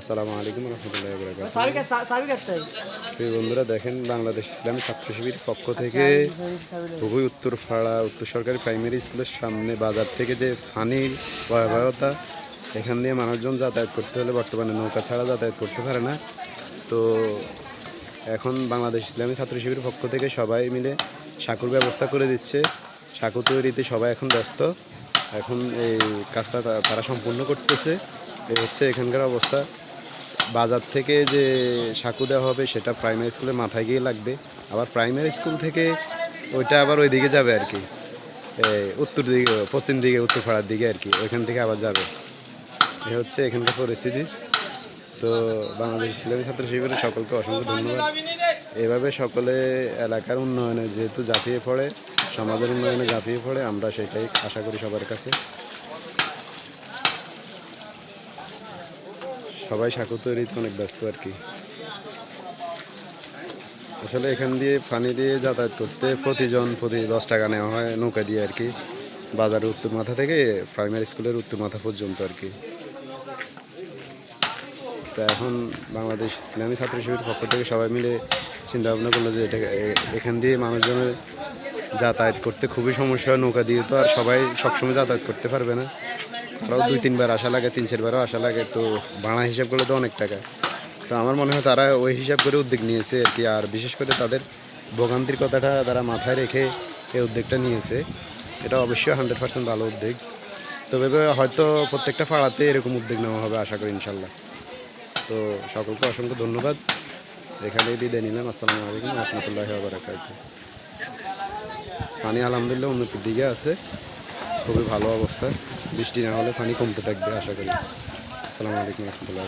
আসসালামু আলাইকুম রহমতুল্লাহ বন্ধুরা দেখেন বাংলাদেশ ইসলামী ছাত্র শিবির পক্ষ থেকে খুবই উত্তরপাড়া উত্তর সরকারি প্রাইমারি স্কুলের সামনে বাজার থেকে যে ফানির ভয়াবহতা এখান দিয়ে মানুষজন যাতায়াত করতে হলে বর্তমানে নৌকা ছাড়া যাতায়াত করতে পারে না। তো এখন বাংলাদেশ ইসলামী ছাত্র শিবিরের পক্ষ থেকে সবাই মিলে সাঁকুর ব্যবস্থা করে দিচ্ছে। সাঁকু তৈরিতে সবাই এখন ব্যস্ত। এখন এই কাজটা তারা সম্পূর্ণ করতেছে। এই হচ্ছে এখানকার অবস্থা। বাজার থেকে যে সাঁকু দেওয়া হবে সেটা প্রাইমারি স্কুলের মাথায় গিয়ে লাগবে। আবার প্রাইমারি স্কুল থেকে ওইটা আবার ওই দিকে যাবে আর কি। উত্তর দিকে, পশ্চিম দিকে উত্তরপাড়ার দিকে আর কি। ওইখান থেকে আবার যাবে। এ হচ্ছে এখানকার পরিস্থিতি। তো বাংলাদেশ ইসলামী ছাত্র শিবিরের সকলকে অসংখ্য ধন্যবাদ। এভাবে সকলে এলাকার উন্নয়নে যেহেতু ঝাঁপিয়ে পড়ে, সমাজের উন্নয়নে ঝাঁপিয়ে পড়ে, আমরা সেটাই আশা করি সবার কাছে। সবাই সাঁকু তৈরিতে অনেক ব্যস্ত আর কি। আসলে এখান দিয়ে পানি দিয়ে যাতায়াত করতে প্রতিজন প্রতি দশ টাকা নেওয়া হয় নৌকা দিয়ে আর কি, বাজারের উত্তর মাথা থেকে প্রাইমারি স্কুলের উত্তর মাথা পর্যন্ত আর কি। তো এখন বাংলাদেশ ইসলামী ছাত্র শিবির পক্ষ থেকে সবাই মিলে চিন্তা ভাবনা করল যে এটা এখান দিয়ে মানুষজনের যাতায়াত করতে খুবই সমস্যা নৌকা দিয়ে, তো আর সবাই সবসময় যাতায়াত করতে পারবে না। আরও দুই, তিনবার আসা লাগে তিন চারবারও আসা লাগে, তো ভাড়া হিসাব করলে তো অনেক টাকা। তো আমার মনে হয় তারা ওই হিসাব করে উদ্যোগ নিয়েছে আর কি, আর বিশেষ করে তাদের ভোগান্তির কথাটা তারা মাথায় রেখে এই উদ্যোগটা নিয়েছে। এটা অবশ্যই হান্ড্রেড পার্সেন্ট ভালো উদ্যোগ। তবে হয়তো প্রত্যেকটা পাড়াতে এরকম উদ্যোগ নেওয়া হবে আশা করি ইনশাল্লাহ। তো সকলকে অসংখ্য ধন্যবাদ। এখানেই বিদায় নিলাম। আসসালামু আলাইকুম রহমতুল্লাহ পানি আলহামদুলিল্লাহ উন্নতির দিকে আছে। খুবই ভালো অবস্থা। বৃষ্টি না হলে পানি কমতে থাকবে আশা করি। আসসালামু আলাইকুম রহমতুল্লাহ